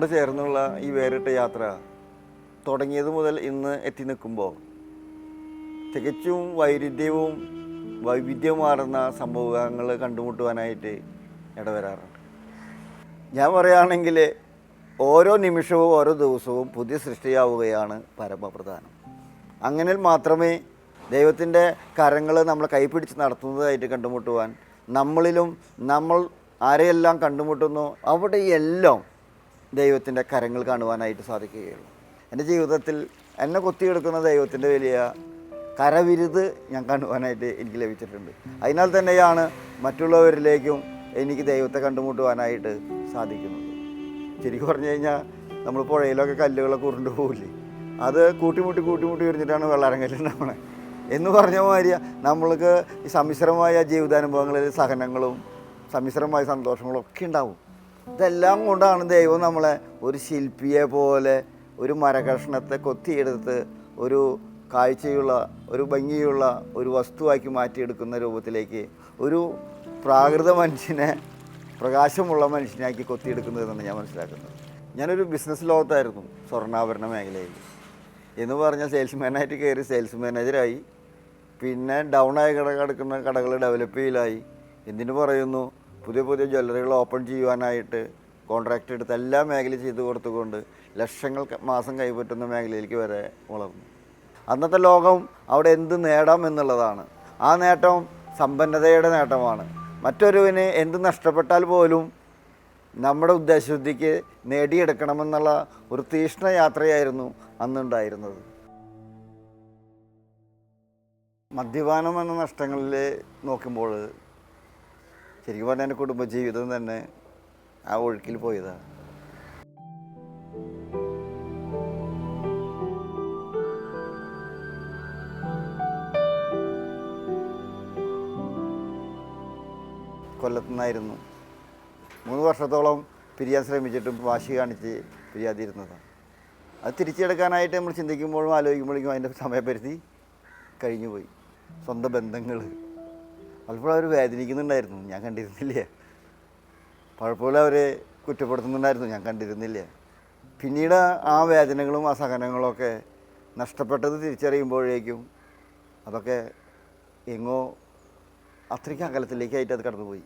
ദൈവത്തോട് ചേർന്നുള്ള ഈ വേറിട്ട യാത്ര തുടങ്ങിയത് മുതൽ ഇന്ന് എത്തി നിൽക്കുമ്പോൾ തികച്ചും വൈരുദ്ധ്യവും വൈവിധ്യമാർന്ന സംഭവങ്ങൾ കണ്ടുമുട്ടുവാനായിട്ട് ഇടവരാറുണ്ട്. ഞാൻ പറയുകയാണെങ്കിൽ ഓരോ നിമിഷവും ഓരോ ദിവസവും പുതിയ സൃഷ്ടിയാവുകയാണ് പരമപ്രധാനം. അങ്ങനെ മാത്രമേ ദൈവത്തിന്റെ കരങ്ങൾ നമ്മൾ കൈപിടിച്ച് നടത്തുന്നതായിട്ട് കണ്ടുമുട്ടുവാൻ നമ്മളിലും നമ്മൾ ആരെയെല്ലാം കണ്ടുമുട്ടുന്നു അവിടെയെല്ലാം ദൈവത്തിന്റെ കരങ്ങൾ കാണുവാനായിട്ട് സാധിക്കുകയുള്ളൂ. എന്റെ ജീവിതത്തിൽ എന്നെ കൊത്തിയെടുക്കുന്ന ദൈവത്തിന്റെ വലിയ കരവിരുത് ഞാൻ കാണുവാനായിട്ട് എനിക്ക് ലഭിച്ചിട്ടുണ്ട്. അതിനാൽ തന്നെയാണ് മറ്റുള്ളവരിലേക്കും എനിക്ക് ദൈവത്തെ കണ്ടുമുട്ടുവാനായിട്ട് സാധിക്കുന്നത്. ശരിക്കും പറഞ്ഞു കഴിഞ്ഞാൽ നമ്മൾ പുഴയിലൊക്കെ കല്ലുകളൊക്കെ ഉരുണ്ട് പോകില്ലേ അത് കൂട്ടിമുട്ടി കൂട്ടിമുട്ടി എറിഞ്ഞിട്ടാണ് വെള്ളാരങ്കല്ലുണ്ടാവണേ എന്ന് പറഞ്ഞ മാതിരി നമ്മൾക്ക് സമ്മിശ്രമായ ജീവിതാനുഭവങ്ങളിൽ സഹനങ്ങളും സമ്മിശ്രമായ സന്തോഷങ്ങളും ഒക്കെ ഉണ്ടാവും. ഇതെല്ലാം കൊണ്ടാണ് ദൈവം നമ്മളെ ഒരു ശില്പിയെ പോലെ ഒരു മരകഷ്ണത്തെ കൊത്തിയെടുത്ത് ഒരു കാഴ്ചയുള്ള ഒരു ഭംഗിയുള്ള ഒരു വസ്തുവാക്കി മാറ്റിയെടുക്കുന്ന രൂപത്തിലേക്ക് ഒരു പ്രാകൃത മനുഷ്യനെ പ്രകാശമുള്ള മനുഷ്യനാക്കി കൊത്തിയെടുക്കുന്നതെന്നാണ് ഞാൻ മനസ്സിലാക്കുന്നത്. ഞാനൊരു ബിസിനസ് ലോകത്തായിരുന്നു സ്വർണാഭരണ മേഖലയിൽ. എന്ന് പറഞ്ഞാൽ സെയിൽസ്മാനായിട്ട് കയറി സെയിൽസ് മാനേജരായി പിന്നെ ഡൗൺ ആയി കട കിടക്കുന്ന കടകൾ ഡെവലപ്പ് ചെയ്യലായി. എന്തിനു പറയുന്നു? പുതിയ പുതിയ ജ്വല്ലറികൾ ഓപ്പൺ ചെയ്യുവാനായിട്ട് കോൺട്രാക്റ്റ് എടുത്ത് എല്ലാ മേഖലയും ചെയ്തു കൊടുത്തുകൊണ്ട് ലക്ഷങ്ങൾ മാസം കൈപറ്റുന്ന മേഖലയിലേക്ക് വരെ വളർന്നു. അന്നത്തെ ലോകം അവിടെ എന്ത് നേടാം എന്നുള്ളതാണ്. ആ നേട്ടം സമ്പന്നതയുടെ നേട്ടമാണ്. മറ്റൊരുവിന് എന്ത് നഷ്ടപ്പെട്ടാൽ പോലും നമ്മുടെ ഉദ്ദേശശുദ്ധിക്ക് നേടിയെടുക്കണമെന്നുള്ള ഒരു തീഷ്ണ യാത്രയായിരുന്നു അന്നുണ്ടായിരുന്നത്. മദ്യപാനം എന്ന നഷ്ടങ്ങളിൽ നോക്കുമ്പോൾ ശരിക്കും പറഞ്ഞാൽ എന്റെ കുടുംബജീവിതം തന്നെ ആ ഒഴുക്കിൽ പോയതാണ് കൊല്ലത്തു നിന്നായിരുന്നു മൂന്ന് വർഷത്തോളം പിരിയാൻ ശ്രമിച്ചിട്ടും വാശി കാണിച്ച് പിരിയാതിരുന്നതാണ് അത് തിരിച്ചെടുക്കാനായിട്ട് നമ്മൾ ചിന്തിക്കുമ്പോഴും ആലോചിക്കുമ്പോഴേക്കും അതിന്റെ സമയപരിധി കഴിഞ്ഞുപോയി. സ്വന്തം ബന്ധങ്ങൾ പലപ്പോഴും അവർ വേദനിക്കുന്നുണ്ടായിരുന്നു. ഞാൻ കണ്ടിരുന്നില്ല? പലപ്പോഴും അവരെ കുറ്റപ്പെടുത്തുന്നുണ്ടായിരുന്നു. ഞാൻ കണ്ടിരുന്നില്ല? പിന്നീട് ആ വേദനകളും ആ സഹനങ്ങളൊക്കെ നഷ്ടപ്പെട്ടത് തിരിച്ചറിയുമ്പോഴേക്കും അതൊക്കെ എങ്ങോ അത്രയ്ക്ക് അകലത്തിലേക്കായിട്ട് അത് കടന്നുപോയി.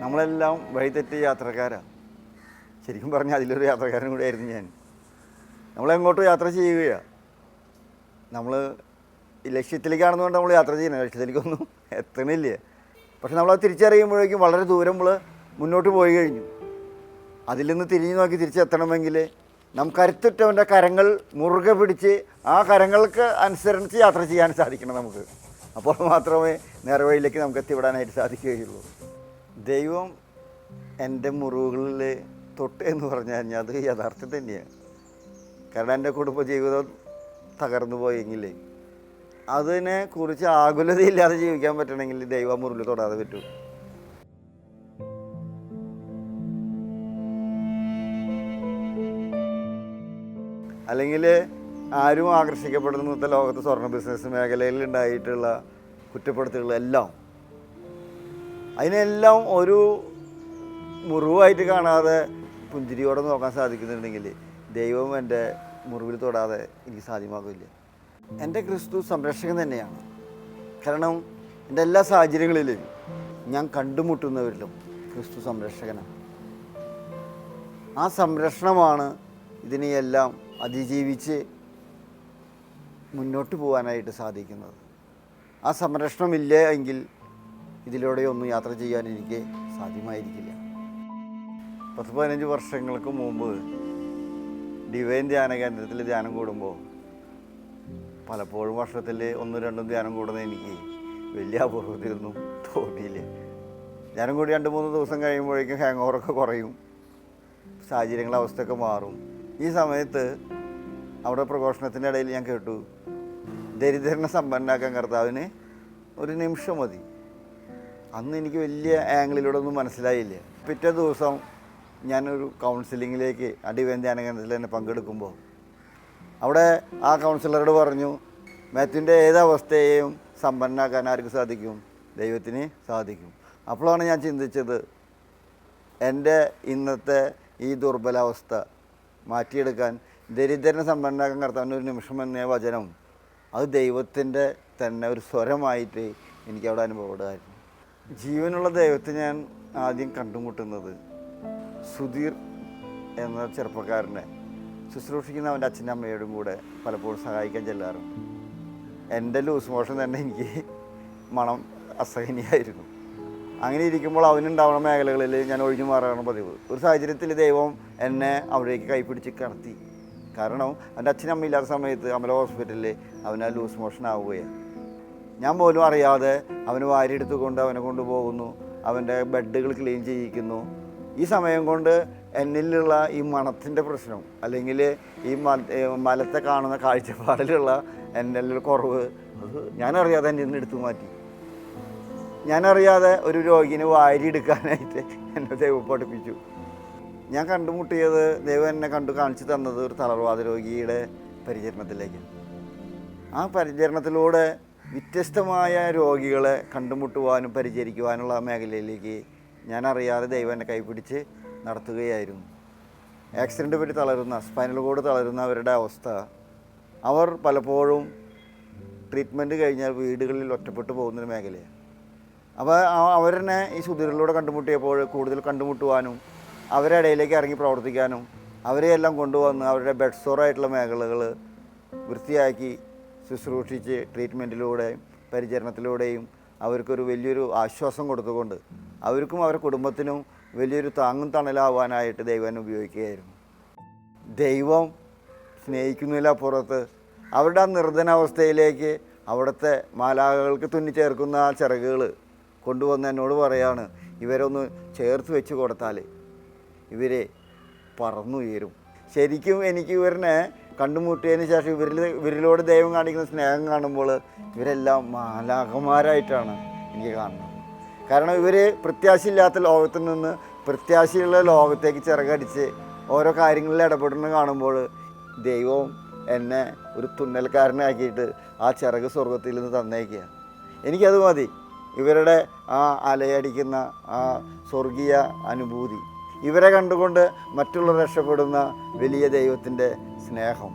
നമ്മളെല്ലാം വഴിതെറ്റിയ യാത്രക്കാരാണ് ശരിക്കും പറഞ്ഞാൽ അതിലൊരു യാത്രക്കാരൻ കൂടിയായിരുന്നു ഞാൻ. നമ്മളെങ്ങോട്ടും യാത്ര ചെയ്യുകയാണ് നമ്മൾ ലക്ഷ്യത്തിലേക്കാണെന്നുകൊണ്ട് നമ്മൾ യാത്ര ചെയ്യണം ലക്ഷ്യത്തിലേക്കൊന്നും എത്തണില്ല. പക്ഷെ നമ്മളത് തിരിച്ചറിയുമ്പോഴേക്കും വളരെ ദൂരം നമ്മൾ മുന്നോട്ട് പോയി കഴിഞ്ഞു. അതിൽ നിന്ന് തിരിഞ്ഞു നോക്കി തിരിച്ചെത്തണമെങ്കിൽ നാം കരുത്തുറ്റവന്റെ കരങ്ങൾ മുറുകെ പിടിച്ച് ആ കരങ്ങൾക്ക് അനുസരിച്ച് യാത്ര ചെയ്യാൻ സാധിക്കണം നമുക്ക്. അപ്പോൾ മാത്രമേ നേർവഴിയിലേക്ക് നമുക്ക് എത്തിവിടാനായിട്ട് സാധിക്കുകയുള്ളൂ. ദൈവം എന്റെ മുറിവുകളിൽ തൊട്ട് എന്ന് പറഞ്ഞു കഴിഞ്ഞാൽ അത് യഥാർത്ഥം തന്നെയാണ്. കാരണം എന്റെ കുടുംബജീവിതം തകർന്നു പോയെങ്കിൽ അതിനെ കുറിച്ച് ആകുലതയില്ലാതെ ജീവിക്കാൻ പറ്റണമെങ്കിൽ ദൈവ മുറിൽ തൊടാതെ പറ്റൂ. അല്ലെങ്കിൽ ആരും ആകർഷിക്കപ്പെടുന്ന ലോകത്ത് സ്വർണ ബിസിനസ് മേഖലയിൽ ഉണ്ടായിട്ടുള്ള കുറ്റപ്പെടുത്തലുകളെല്ലാം അതിനെല്ലാം ഒരു മുറിവായിട്ട് കാണാതെ പുഞ്ചിരിയോടെ നോക്കാൻ സാധിക്കുന്നുണ്ടെങ്കിൽ ദൈവം എന്റെ മുറിവിൽ തൊടാതെ എനിക്ക് സാധ്യമാകില്ല എന്റെ ക്രിസ്തു സംരക്ഷകൻ തന്നെയാണ്. കാരണം എന്റെ എല്ലാ സാഹചര്യങ്ങളിലും ഞാൻ കണ്ടുമുട്ടുന്നവരിലും ക്രിസ്തു സംരക്ഷകനാണ്. ആ സംരക്ഷണമാണ് ഇതിനെയെല്ലാം അതിജീവിച്ച് മുന്നോട്ട് പോകാനായിട്ട് സാധിക്കുന്നത്. ആ സംരക്ഷണമില്ല എങ്കിൽ ഇതിലൂടെ ഒന്നും യാത്ര ചെയ്യാൻ എനിക്ക് സാധ്യമായിരിക്കില്ല. പത്ത് പതിനഞ്ച് വർഷങ്ങൾക്ക് മുമ്പ് ഡിവൈൻ ധ്യാന കേന്ദ്രത്തിൽ ധ്യാനം കൂടുമ്പോൾ പലപ്പോഴും വർഷത്തിൽ ഒന്നും രണ്ടും ധ്യാനം കൂടുന്ന എനിക്ക് വലിയ അപൂർവത്തിലൊന്നും തോന്നിയില്ല. ധ്യാനം കൂടി രണ്ട് മൂന്ന് ദിവസം കഴിയുമ്പോഴേക്കും ഹാങ് ഓവറൊക്കെ കുറയും. സാഹചര്യങ്ങൾ അവസ്ഥയൊക്കെ മാറും. ഈ സമയത്ത് അവിടെ പ്രഘോഷണത്തിന്റെ ഇടയിൽ ഞാൻ കേട്ടു ദരിദ്രനെ സമ്പന്നനാക്കാൻ കർത്താവിന് ഒരു നിമിഷം മതി. അന്ന് എനിക്ക് വലിയ ആംഗിളിലൂടെ ഒന്നും മനസ്സിലായില്ല. പിറ്റേ ദിവസം ഞാനൊരു കൗൺസിലിങ്ങിലേക്ക് അടിവേന്ധ്യാന കേന്ദ്രത്തിൽ തന്നെ പങ്കെടുക്കുമ്പോൾ അവിടെ ആ കൗൺസിലറോട് പറഞ്ഞു മാത്യുവിന്റെ ഏതവസ്ഥയെയും സമ്പന്നനാക്കാൻ ആർക്ക് സാധിക്കും? ദൈവത്തിന് സാധിക്കും. അപ്പോഴാണ് ഞാൻ ചിന്തിച്ചത് എന്റെ ഇന്നത്തെ ഈ ദുർബലാവസ്ഥ മാറ്റിയെടുക്കാൻ ദരിദ്രനെ സമ്പന്നനാക്കാൻ കർത്താവിന്റെ ഒരു നിമിഷം എന്ന വചനം. അത് ദൈവത്തിന്റെ തന്നെ ഒരു സ്വരമായിട്ട് എനിക്കവിടെ അനുഭവപ്പെടുമായിരുന്നു ജീവനുള്ള ദൈവത്തെ ഞാൻ ആദ്യം കണ്ടുമുട്ടുന്നത് സുധീർ എന്ന ചെറുപ്പക്കാരനെ. ശുശ്രൂഷിക്കുന്ന അവന്റെ അച്ഛനും അമ്മയോടും കൂടെ പലപ്പോഴും സഹായിക്കാൻ ചെല്ലാറുണ്ട്. എന്റെ ലൂസ് മോഷൻ തന്നെ എനിക്ക് മണം അസഹനീയായിരുന്നു. അങ്ങനെ ഇരിക്കുമ്പോൾ അവനുണ്ടാവുന്ന മേഖലകളിൽ ഞാൻ ഒഴിഞ്ഞു മാറാണ് പതിവ്. ഒരു സാഹചര്യത്തിൽ ദൈവം എന്നെ അവിടേക്ക് കൈപ്പിടിച്ച് കടത്തി. കാരണം അച്ഛനും അമ്മ ഇല്ലാത്ത സമയത്ത് അമല ഹോസ്പിറ്റലിൽ അവന് ലൂസ് മോഷൻ ആവുകയാണ്. ഞാൻ പോലും അറിയാതെ അവന് വാരിയെടുത്തുകൊണ്ട് അവനെ കൊണ്ടുപോകുന്നു. അവന്റെ ബെഡുകൾ ക്ലീൻ ചെയ്യിക്കുന്നു. ഈ സമയം കൊണ്ട് എന്നിലുള്ള ഈ മണത്തിന്റെ പ്രശ്നം അല്ലെങ്കിൽ ഈ മലത്തെ കാണുന്ന കാഴ്ചപ്പാടിലുള്ള എന്റെ കുറവ് ഞാനറിയാതെ എന്റെ നിന്ന് എടുത്തു മാറ്റി. ഞാനറിയാതെ ഒരു രോഗിനെ വാരിയെടുക്കാനായിട്ട് എന്നെ ദൈവം പഠിപ്പിച്ചു. ഞാൻ കണ്ടുമുട്ടിയത് ദൈവം എന്നെ കണ്ടു കാണിച്ചു തന്നത് ഒരു തളർവാദ രോഗിയുടെ പരിചരണത്തിലേക്കാണ് ആ പരിചരണത്തിലൂടെ വ്യത്യസ്തമായ രോഗികളെ കണ്ടുമുട്ടുവാനും പരിചരിക്കുവാനുള്ള മേഖലയിലേക്ക് ഞാനറിയാതെ ദൈവം എന്നെ കൈപിടിച്ച് നടത്തുകയായിരുന്നു. ആക്സിഡന്റ് പറ്റി തളരുന്ന സ്പൈനൽ കോഡ് തളരുന്നവരുടെ അവസ്ഥ. അവർ പലപ്പോഴും ട്രീറ്റ്മെന്റ് കഴിഞ്ഞാൽ വീടുകളിൽ ഒറ്റപ്പെട്ടു പോകുന്നൊരു മേഖലയാണ്. അപ്പോൾ അവരെന്നെ ഈ സുധീറിലൂടെ കണ്ടുമുട്ടിയപ്പോൾ കൂടുതൽ കണ്ടുമുട്ടുവാനും അവരെ ഇടയിലേക്ക് ഇറങ്ങി പ്രവർത്തിക്കാനും അവരെ എല്ലാം കൊണ്ടുവന്ന് അവരുടെ ബെഡ് സോറായിട്ടുള്ള മേഖലകൾ വൃത്തിയാക്കി ശുശ്രൂഷിച്ച് ട്രീറ്റ്മെന്റിലൂടെയും പരിചരണത്തിലൂടെയും അവർക്കൊരു വലിയൊരു ആശ്വാസം കൊടുത്തുകൊണ്ട് അവർക്കും അവരുടെ കുടുംബത്തിനും വലിയൊരു താങ്ങും തണലാവാനായിട്ട് ദൈവം ഉപയോഗിക്കുകയായിരുന്നു. ദൈവം സ്നേഹിക്കുന്നതിലപ്പുറത്ത് അവരുടെ ആ നിർധനാവസ്ഥയിലേക്ക് അവിടുത്തെ തുന്നി ചേർക്കുന്ന ആ ചിറകുകൾ കൊണ്ടുവന്ന് എന്നോട് പറയാണ് ഇവരൊന്ന് ചേർത്ത് വെച്ച് കൊടുത്താൽ ഇവരെ പറന്നുയരും. ശരിക്കും എനിക്ക് ഇവരിനെ കണ്ടുമുട്ടിയതിന് ശേഷം ഇവരിൽ ഇവരിലോട് ദൈവം കാണിക്കുന്ന സ്നേഹം കാണുമ്പോൾ ഇവരെല്ലാം മാലാകന്മാരായിട്ടാണ് എനിക്ക് കാണുന്നത്. കാരണം ഇവർ പ്രത്യാശയില്ലാത്ത ലോകത്ത് നിന്ന് പ്രത്യാശയുള്ള ലോകത്തേക്ക് ചിറകടിച്ച് ഓരോ കാര്യങ്ങളിൽ ഇടപെടുന്നത് കാണുമ്പോൾ ദൈവം എന്നെ ഒരു തുന്നൽക്കാരനാക്കിയിട്ട് ആ ചിറക് സ്വർഗത്തിൽ നിന്ന് തന്നേക്കുക. എനിക്കത് മതി. ഇവരുടെ ആ അലയടിക്കുന്ന ആ സ്വർഗീയ അനുഭൂതി. ഇവരെ കണ്ടുകൊണ്ട് മറ്റുള്ളവർ രക്ഷപ്പെടുന്ന വലിയ ദൈവത്തിന്റെ സ്നേഹം.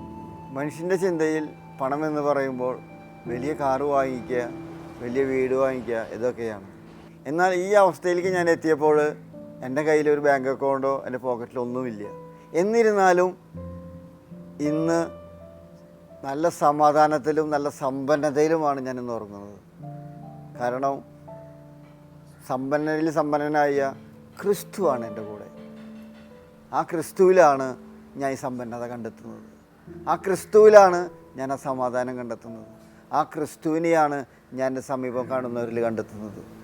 മനുഷ്യന്റെ ചിന്തയിൽ പണം എന്ന് പറയുമ്പോൾ വലിയ കാറ് വാങ്ങിക്കുക വലിയ വീട് വാങ്ങിക്കുക ഇതൊക്കെയാണ്. എന്നാൽ ഈ അവസ്ഥയിലേക്ക് ഞാൻ എത്തിയപ്പോൾ എന്റെ കയ്യിൽ ഒരു ബാങ്ക് അക്കൗണ്ടോ എന്റെ പോക്കറ്റിലോ ഒന്നുമില്ല എന്നിരുന്നാലും ഇന്ന് നല്ല സമാധാനത്തിലും നല്ല സമ്പന്നതയിലുമാണ് ഞാൻ ഇന്ന് ഉറങ്ങുന്നത്. കാരണം സമ്പന്നരിൽ സമ്പന്നനായ ക്രിസ്തുവാണ് എന്റെ കൂടെ. ആ ക്രിസ്തുവിലാണ് ഞാൻ ഈ സമ്പന്നത കണ്ടെത്തുന്നത്. ആ ക്രിസ്തുവിലാണ് ഞാൻ ആ സമാധാനം കണ്ടെത്തുന്നത്. ആ ക്രിസ്തുവിനെയാണ് ഞാൻ എന്റെ സമീപം കാണുന്നവരിൽ കണ്ടെത്തുന്നത്.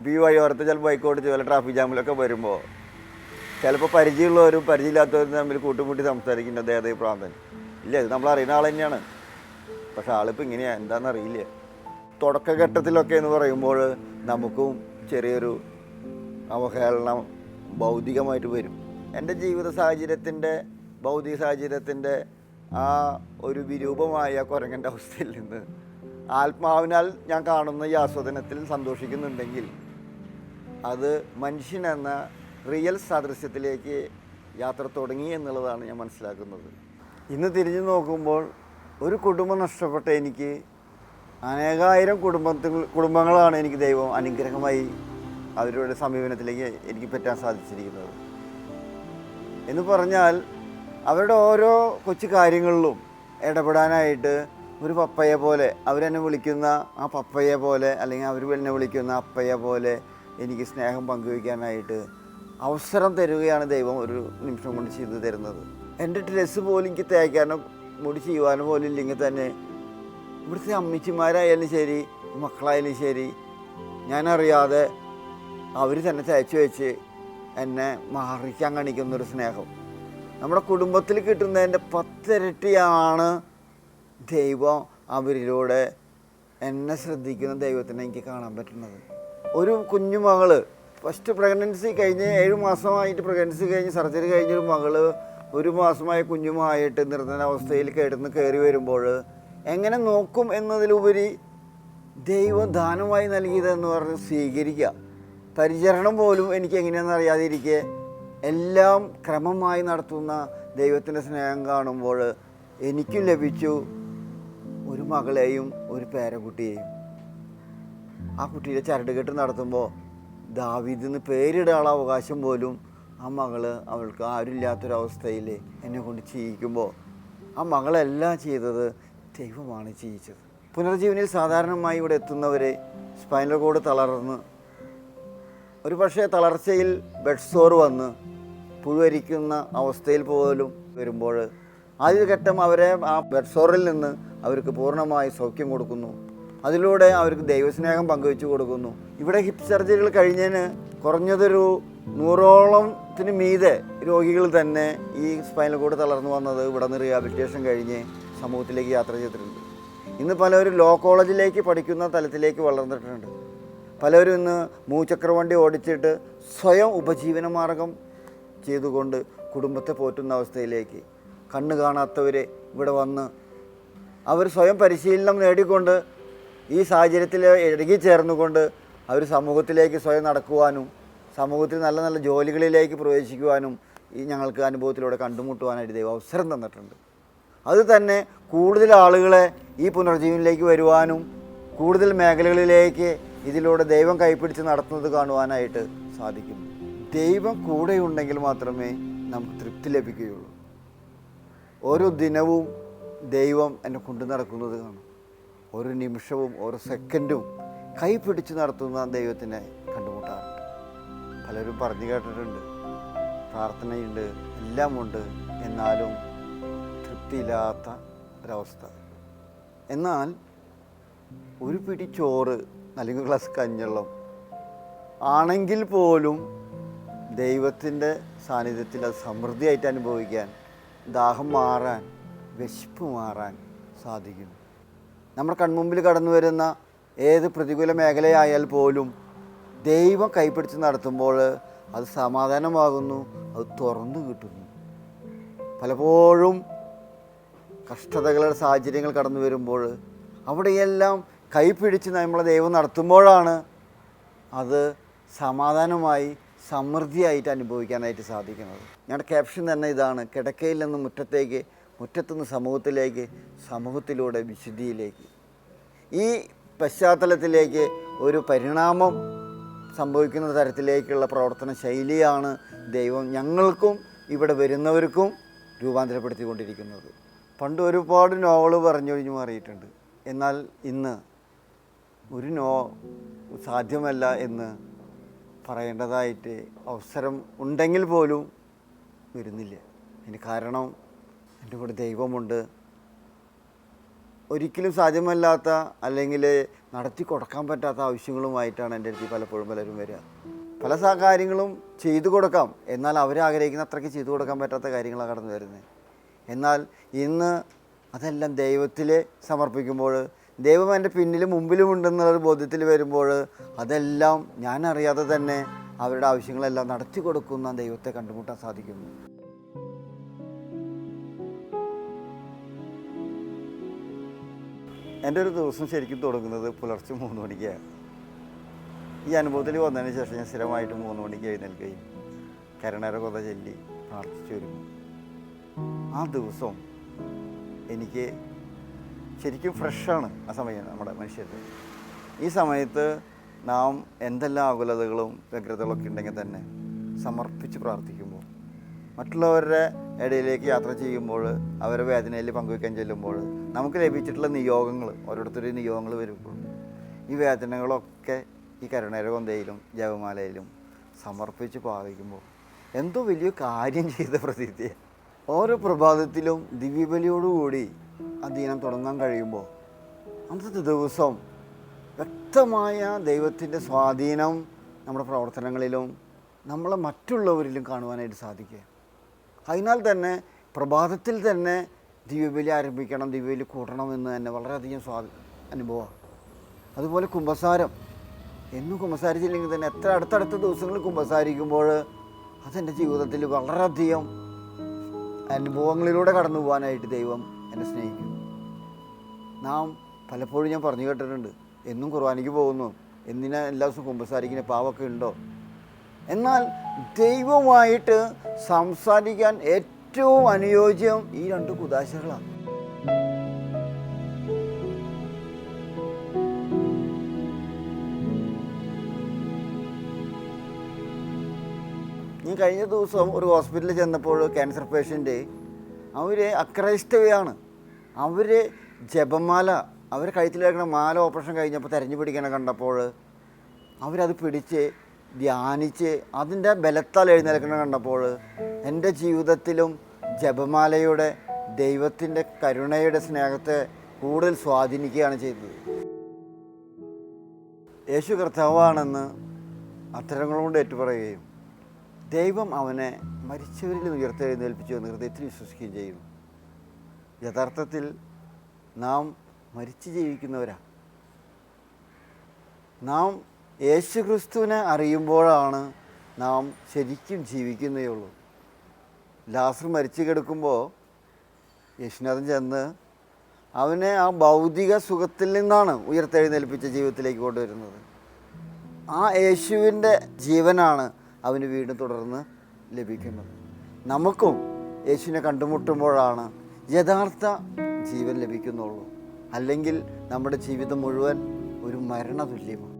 ഇപ്പോൾ ഈ വഴിയോരത്ത് ചിലപ്പോൾ ബൈക്ക് ഓടിച്ച് വല്ല ട്രാഫിക് ജാമിലൊക്കെ വരുമ്പോൾ ചിലപ്പോൾ പരിചയമുള്ളവരും പരിചയമില്ലാത്തവരും തമ്മിൽ കൂട്ടുമുട്ടി സംസാരിക്കുന്ന അദ്ദേഹത്തെ പ്രാന്തൻ. ഇല്ല ഇത് നമ്മൾ അറിയുന്ന ആൾ തന്നെയാണ്. പക്ഷെ ആളിപ്പോൾ ഇങ്ങനെയാണ് എന്താണെന്ന് അറിയില്ല. തുടക്കഘട്ടത്തിലൊക്കെ എന്ന് പറയുമ്പോൾ നമുക്കും ചെറിയൊരു അവഹേളനം ഭൗതികമായിട്ട് വരും. എന്റെ ജീവിത സാഹചര്യത്തിന്റെ ഭൗതിക സാഹചര്യത്തിന്റെ ആ ഒരു വിരൂപമായ കുരങ്ങന്റെ അവസ്ഥയിൽ നിന്ന് ആത്മാവിനാൽ ഞാൻ കാണുന്ന ഈ ആസ്വാദനത്തിൽ സന്തോഷിക്കുന്നുണ്ടെങ്കിൽ അത് മനുഷ്യനെന്ന റിയൽ സാദൃശ്യത്തിലേക്ക് യാത്ര തുടങ്ങി എന്നുള്ളതാണ് ഞാൻ മനസ്സിലാക്കുന്നത്. ഇന്ന് തിരിഞ്ഞു നോക്കുമ്പോൾ ഒരു കുടുംബം നഷ്ടപ്പെട്ട എനിക്ക് അനേകായിരം കുടുംബത്തിൽ കുടുംബങ്ങളാണ് എനിക്ക് ദൈവം അനുഗ്രഹമായി അവരുടെ സമീപനത്തിലേക്ക് എനിക്ക് പറ്റാൻ സാധിച്ചിരിക്കുന്നത്. എന്ന് പറഞ്ഞാൽ അവരുടെ ഓരോ കൊച്ചു കാര്യങ്ങളിലും ഇടപെടാനായിട്ട് ഒരു പപ്പയെ പോലെ അവരെന്നെ വിളിക്കുന്ന ആ പപ്പയെ പോലെ അല്ലെങ്കിൽ അവർ എന്നെ വിളിക്കുന്ന അപ്പയെ പോലെ എനിക്ക് സ്നേഹം പങ്കുവയ്ക്കാനായിട്ട് അവസരം തരികയാണ് ദൈവം ഒരു നിമിഷം കൊണ്ട് ചെയ്തു തരുന്നത്. എന്റെ ഡ്രസ്സ് പോലും എനിക്ക് തേക്കാനോ മുടി ചെയ്യുവാനോ പോലും ഇല്ലെങ്കിൽ തന്നെ ഇവിടുത്തെ അമ്മച്ചിമാരായാലും ശരി മക്കളായാലും ശരി ഞാനറിയാതെ അവർ തന്നെ തയ്ച്ചു വെച്ച് എന്നെ മാറിക്കാൻ കാണിക്കുന്നൊരു സ്നേഹം. നമ്മുടെ കുടുംബത്തിൽ കിട്ടുന്നതിന്റെ പത്തിരട്ടിയാണ് ദൈവം അവരിലൂടെ എന്നെ ശ്രദ്ധിക്കുന്ന ദൈവത്തിനെ എനിക്ക് കാണാൻ പറ്റുന്നത്. ഒരു കുഞ്ഞു മകൾ. ഫസ്റ്റ് പ്രഗ്നൻസി കഴിഞ്ഞ് ഏഴ് മാസമായിട്ട് പ്രഗ്നൻസി കഴിഞ്ഞ് സർജറി കഴിഞ്ഞൊരു മകൾ ഒരു മാസമായ കുഞ്ഞുമായിട്ട് നിർധനാവസ്ഥയിൽ കിടന്ന് കയറി വരുമ്പോൾ എങ്ങനെ നോക്കും എന്നതിലുപരി ദൈവം ദാനമായി നൽകിയതെന്ന് പറഞ്ഞ് സ്വീകരിക്കുക. പരിചരണം പോലും എനിക്ക് എങ്ങനെയാണെന്ന് അറിയാതിരിക്കെ എല്ലാം ക്രമമായി നടത്തുന്ന ദൈവത്തിന്റെ സ്നേഹം കാണുമ്പോൾ എനിക്കും ലഭിച്ചു ഒരു മകളെയും ഒരു പേരക്കുട്ടിയെയും. ആ കുട്ടിയുടെ ചരടുകെട്ട് നടത്തുമ്പോൾ ദാവീദ് പേരിടാനുള്ള അവകാശം പോലും ആ മകൾ അവൾക്ക് ആരുമില്ലാത്തൊരവസ്ഥയിൽ എന്നെ കൊണ്ട് ചെയ്യിക്കുമ്പോൾ ആ മകളെല്ലാം ചെയ്തത് ദൈവമാണ് ചെയ്യിച്ചത് പുനർജീവനിൽ സാധാരണമായി ഇവിടെ എത്തുന്നവരെ സ്പൈനൽ കോഡ് തളർന്ന് ഒരു പക്ഷേ തളർച്ചയിൽ ബെഡ് സോർ വന്ന് പുഴുവരിക്കുന്ന അവസ്ഥയിൽ പോലും വരുമ്പോൾ ആദ്യഘട്ടം അവരെ ആ ബെഡ് സോറിൽ നിന്ന് അവർക്ക് പൂർണമായി സൗഖ്യം കൊടുക്കുന്നു. അതിലൂടെ അവർക്ക് ദൈവസ്നേഹം പങ്കുവെച്ചു കൊടുക്കുന്നു. ഇവിടെ ഹിപ്പ് സർജറികൾ കഴിഞ്ഞതിന് കുറഞ്ഞതൊരു നൂറോളത്തിന് മീതെ രോഗികൾ തന്നെ ഈ സ്പൈനൽ കോഡ് തളർന്നു വന്നത് ഇവിടെ നിന്ന് റീഹാബിലിറ്റേഷൻ കഴിഞ്ഞ് സമൂഹത്തിലേക്ക് യാത്ര ചെയ്തിട്ടുണ്ട്. ഇന്ന് പലരും ലോ കോളേജിലേക്ക് പഠിക്കുന്ന തലത്തിലേക്ക് വളർന്നിട്ടുണ്ട്. പലരും ഇന്ന് മൂച്ചക്രവണ്ടി ഓടിച്ചിട്ട് സ്വയം ഉപജീവന മാർഗം ചെയ്തുകൊണ്ട് കുടുംബത്തെ പോറ്റുന്ന അവസ്ഥയിലേക്ക് കണ്ണ് കാണാത്തവരെ ഇവിടെ വന്ന് അവർ സ്വയം പരിശീലനം നേടിക്കൊണ്ട് ഈ സാഹചര്യത്തിൽ ഇഴുകിച്ചേർന്നുകൊണ്ട് അവർ സമൂഹത്തിലേക്ക് സ്വയം നടക്കുവാനും സമൂഹത്തിൽ നല്ല നല്ല ജോലികളിലേക്ക് പ്രവേശിക്കുവാനും ഈ ഞങ്ങൾക്ക് അനുഭവത്തിലൂടെ കണ്ടുമുട്ടുവാനായിട്ട് ദൈവം അവസരം തന്നിട്ടുണ്ട്. അത് തന്നെ കൂടുതൽ ആളുകളെ ഈ പുനർജീവനിലേക്ക് വരുവാനും കൂടുതൽ മേഖലകളിലേക്ക് ഇതിലൂടെ ദൈവം കൈപ്പിടിച്ച് നടത്തുന്നത് കാണുവാനായിട്ട് സാധിക്കും. ദൈവം കൂടെയുണ്ടെങ്കിൽ മാത്രമേ നമുക്ക് തൃപ്തി ലഭിക്കുകയുള്ളൂ. ഓരോ ദിനവും ദൈവം എന്നെ കൊണ്ടു നടക്കുന്നത് കാണും. ഓരോ നിമിഷവും ഒരു സെക്കൻഡും കൈ പിടിച്ച് നടത്തുന്ന ദൈവത്തിനെ കണ്ടുമുട്ടാറുണ്ട്. പലരും പറഞ്ഞു കേട്ടിട്ടുണ്ട് പ്രാർത്ഥനയുണ്ട് എല്ലാമുണ്ട് എന്നാലും തൃപ്തിയില്ലാത്ത ഒരവസ്ഥ. എന്നാൽ ഒരു പിടി ചോറ് അല്ലെങ്കിൽ ഒരു ഗ്ലാസ് കഞ്ഞെള്ളം ആണെങ്കിൽ പോലും ദൈവത്തിന്റെ സാന്നിധ്യത്തിൽ അത് സമൃദ്ധിയായിട്ട് അനുഭവിക്കാൻ ദാഹം മാറാൻ വിശപ്പ് മാറാൻ സാധിക്കും നമ്മുടെ കൺമുമ്പിൽ കടന്നു വരുന്ന ഏത് പ്രതികൂല മേഖലയായാൽ പോലും ദൈവം കൈപ്പിടിച്ച് നടത്തുമ്പോൾ അത് സമാധാനമാകുന്നു അത് തുറന്നു കിട്ടുന്നു. പലപ്പോഴും കഷ്ടതകളുടെ സാഹചര്യങ്ങൾ കടന്നു വരുമ്പോൾ അവിടെയെല്ലാം കൈപ്പിടിച്ച് നമ്മളെ ദൈവം നടത്തുമ്പോഴാണ് അത് സമാധാനമായി സമൃദ്ധിയായിട്ട് അനുഭവിക്കാനായിട്ട് സാധിക്കുന്നത്. ഞങ്ങളുടെ ക്യാപ്ഷൻ തന്നെ ഇതാണ് കിടക്കയിൽ നിന്ന് മുറ്റത്തേക്ക് മുറ്റത്തുനിന്ന് സമൂഹത്തിലേക്ക് സമൂഹത്തിലൂടെ വിശുദ്ധിയിലേക്ക്. ഈ പശ്ചാത്തലത്തിലേക്ക് ഒരു പരിണാമം സംഭവിക്കുന്ന തരത്തിലേക്കുള്ള പ്രവർത്തന ശൈലിയാണ് ദൈവം ഞങ്ങൾക്കും ഇവിടെ വരുന്നവർക്കും രൂപാന്തരപ്പെടുത്തിക്കൊണ്ടിരിക്കുന്നത്. പണ്ട് ഒരുപാട് നോവൽ പറഞ്ഞൊഴിഞ്ഞു മാറിയിട്ടുണ്ട്. എന്നാൽ ഇന്ന് ഒരു നോ സാധ്യമല്ല എന്ന് പറയേണ്ടതായിട്ട് അവസരം ഉണ്ടെങ്കിൽ പോലും വരുന്നില്ല. അതിന് കാരണം എന്റെ കൂടെ ദൈവമുണ്ട്. ഒരിക്കലും സാധ്യമല്ലാത്ത അല്ലെങ്കിൽ നടത്തി കൊടുക്കാൻ പറ്റാത്ത ആവശ്യങ്ങളുമായിട്ടാണ് എന്റെ അടുത്ത് പലപ്പോഴും പലരും വരിക. പല കാര്യങ്ങളും ചെയ്തു കൊടുക്കാം. എന്നാൽ അവരാഗ്രഹിക്കുന്ന അത്രയ്ക്ക് ചെയ്തു കൊടുക്കാൻ പറ്റാത്ത കാര്യങ്ങളാണ് കടന്നു വരുന്നത്. എന്നാൽ ഇന്ന് അതെല്ലാം ദൈവത്തിൽ സമർപ്പിക്കുമ്പോൾ ദൈവം എന്റെ പിന്നിലും മുമ്പിലും ഉണ്ടെന്നുള്ളൊരു ബോധ്യത്തിൽ വരുമ്പോൾ അതെല്ലാം ഞാൻ അറിയാതെ തന്നെ അവരുടെ ആവശ്യങ്ങളെല്ലാം നടത്തി കൊടുക്കുന്ന ദൈവത്തെ കണ്ടുമുട്ടാൻ സാധിക്കുന്നു. എന്റെ ഒരു ദിവസം ശരിക്കും തുടങ്ങുന്നത് പുലർച്ചെ മൂന്ന് മണിക്കാണ്. ഈ അനുഭവത്തിൽ വന്നതിന് ശേഷം ഞാൻ സ്ഥിരമായിട്ട് മൂന്ന് മണിക്ക് എഴുന്നേൽക്കുകയും കരണര കൊത ചൊല്ലി പ്രാർത്ഥിച്ചു വരുന്നു ആ ദിവസം എനിക്ക് ശരിക്കും ഫ്രഷാണ് ആ സമയം നമ്മുടെ മനുഷ്യർക്ക്. ഈ സമയത്ത് നാം എന്തെല്ലാം ആകുലതകളും വ്യഗ്രതകളൊക്കെ ഉണ്ടെങ്കിൽ തന്നെ സമർപ്പിച്ച് പ്രാർത്ഥിക്കുമ്പോൾ മറ്റുള്ളവരുടെ ഇടയിലേക്ക് യാത്ര ചെയ്യുമ്പോൾ അവരെ വേദനയിൽ പങ്കുവയ്ക്കാൻ ചെല്ലുമ്പോൾ നമുക്ക് ലഭിച്ചിട്ടുള്ള നിയോഗങ്ങൾ ഓരോരുത്തരുടെ നിയോഗങ്ങൾ വരുമ്പോൾ ഈ വേദനകളൊക്കെ ഈ കരുണരകൊന്തയിലും ജപമാലയിലും സമർപ്പിച്ച് പാവിക്കുമ്പോൾ എന്തോ വലിയ കാര്യം ചെയ്ത പ്രതീതിയാണ് ഓരോ പ്രഭാതത്തിലും ദിവ്യബലിയോടുകൂടി ദിനം തുടങ്ങാൻ കഴിയുമ്പോൾ അന്നത്തെ ദിവസം വ്യക്തമായ ദൈവത്തിന്റെ സ്വാധീനം നമ്മുടെ പ്രവർത്തനങ്ങളിലും നമ്മളെ മറ്റുള്ളവരിലും കാണുവാനായിട്ട് സാധിക്കുക. അതിനാൽ തന്നെ പ്രഭാതത്തിൽ തന്നെ ദിവ്യബലി ആരംഭിക്കണം ദിവ്യബലി കൂട്ടണം എന്ന് തന്നെ വളരെയധികം സ്വാ അനുഭവമാണ്. അതുപോലെ കുമ്പസാരം എന്നും കുമ്പസാരിച്ചില്ലെങ്കിൽ തന്നെ എത്ര അടുത്തടുത്ത ദിവസങ്ങളിൽ കുമ്പസാരിക്കുമ്പോൾ അതെന്റെ ജീവിതത്തിൽ വളരെയധികം അനുഭവങ്ങളിലൂടെ കടന്നു പോകാനായിട്ട് ദൈവം എന്നെ സ്നേഹിക്കും നാം പലപ്പോഴും ഞാൻ പറഞ്ഞു കേട്ടിട്ടുണ്ട് എന്നും കുർബാനയ്ക്ക് പോകുന്നു എന്തിനാ എല്ലാ ദിവസവും കുമ്പസാരിക്കുന്ന പാവൊക്കെ ഉണ്ടോ? എന്നാൽ ദൈവമായിട്ട് സംസാരിക്കാൻ ഏറ്റവും അനുയോജ്യം ഈ രണ്ട് കുതാശകളാണ് ഞാൻ കഴിഞ്ഞ ദിവസം ഒരു ഹോസ്പിറ്റലിൽ ചെന്നപ്പോൾ ക്യാൻസർ പേഷ്യന്റ് അവർ അക്രൈസ്തവയാണ്. അവർ ജപമാല അവർ കഴുത്തിലേക്കണ മാല ഓപ്പറേഷൻ കഴിഞ്ഞപ്പോൾ തെരഞ്ഞു പിടിക്കണ കണ്ടപ്പോൾ അവരത് പിടിച്ച് ധ്യാനിച്ച് അതിന്റെ ബലത്താൽ എഴുന്നേൽക്കണ കണ്ടപ്പോൾ എന്റെ ജീവിതത്തിലും ജപമാലയുടെ ദൈവത്തിന്റെ കരുണയുടെ സ്നേഹത്തെ കൂടുതൽ സ്വാധീനിക്കുകയാണ് ചെയ്തത്. യേശു കർത്താവാണെന്ന് അത്തരങ്ങളോട് ഏറ്റുപറയുകയും ദൈവം അവനെ മരിച്ചവരിൽ ഉയർത്തെഴുന്നേൽപ്പിച്ചു എന്ന് ഹൃദയത്തിൽ വിശ്വസിക്കുകയും ചെയ്യുന്നു യഥാർത്ഥത്തിൽ നാം മരിച്ചു ജീവിക്കുന്നവരാണ് നാം യേശു ക്രിസ്തുവിനെ അറിയുമ്പോഴാണ് നാം ശരിക്കും ജീവിക്കുന്നേ ഉള്ളൂ. ലാസർ മരിച്ചു കിടക്കുമ്പോൾ യേശുനാഥൻ ചെന്ന് അവനെ ആ ഭൗതിക സുഖത്തിൽ നിന്നാണ് ഉയർത്തെഴുന്നേൽപ്പിച്ച ജീവിതത്തിലേക്ക് കൊണ്ടുവരുന്നത്. ആ യേശുവിന്റെ ജീവനാണ് അവന് വീണ്ടും തുടർന്ന് ലഭിക്കുന്നത്. നമുക്കും യേശുവിനെ കണ്ടുമുട്ടുമ്പോഴാണ് യഥാർത്ഥ ജീവൻ ലഭിക്കുന്നുള്ളൂ. അല്ലെങ്കിൽ നമ്മുടെ ജീവിതം മുഴുവൻ ഒരു മരണതുല്യമാണ്.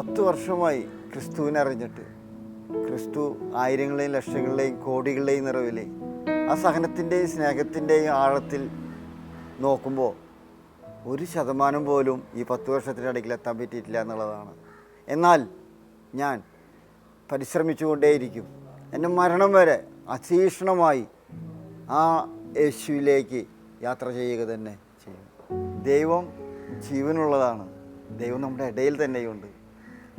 പത്ത് വർഷമായി ക്രിസ്തുവിനെ അറിഞ്ഞിട്ട്. ക്രിസ്തു ആയിരങ്ങളെയും ലക്ഷങ്ങളിലെയും കോടികളുടെയും നിറവിലെ ആ സഹനത്തിന്റെയും സ്നേഹത്തിന്റെയും ആഴത്തിൽ നോക്കുമ്പോൾ ഒരു ശതമാനം പോലും ഈ പത്ത് വർഷത്തിനിടയ്ക്ക് എത്താൻ പറ്റിയിട്ടില്ല എന്നുള്ളതാണ്. എന്നാൽ ഞാൻ പരിശ്രമിച്ചുകൊണ്ടേയിരിക്കും. എന്റെ മരണം വരെ അശീഷണമായി ആ യേശുവിലേക്ക് യാത്ര ചെയ്യുക തന്നെ ചെയ്യും. ദൈവം ജീവനുള്ളതാണ്. ദൈവം നമ്മുടെ ഇടയിൽ തന്നെയുണ്ട്.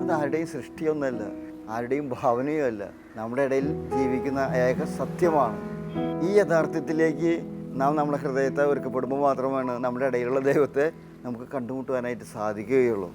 അത് ആരുടെയും സൃഷ്ടിയൊന്നുമല്ല ആരുടെയും ഭാവനയുമല്ല. നമ്മുടെ ഇടയിൽ ജീവിക്കുന്ന ഏക സത്യമാണ്. ഈ യഥാർത്ഥത്തിലേക്ക് നാം നമ്മുടെ ഹൃദയത്തെ ഒരുക്കപ്പെടുമ്പോൾ മാത്രമാണ് നമ്മുടെ ഇടയിലുള്ള ദൈവത്തെ നമുക്ക് കണ്ടുമുട്ടുവാനായിട്ട് സാധിക്കുകയുള്ളൂ.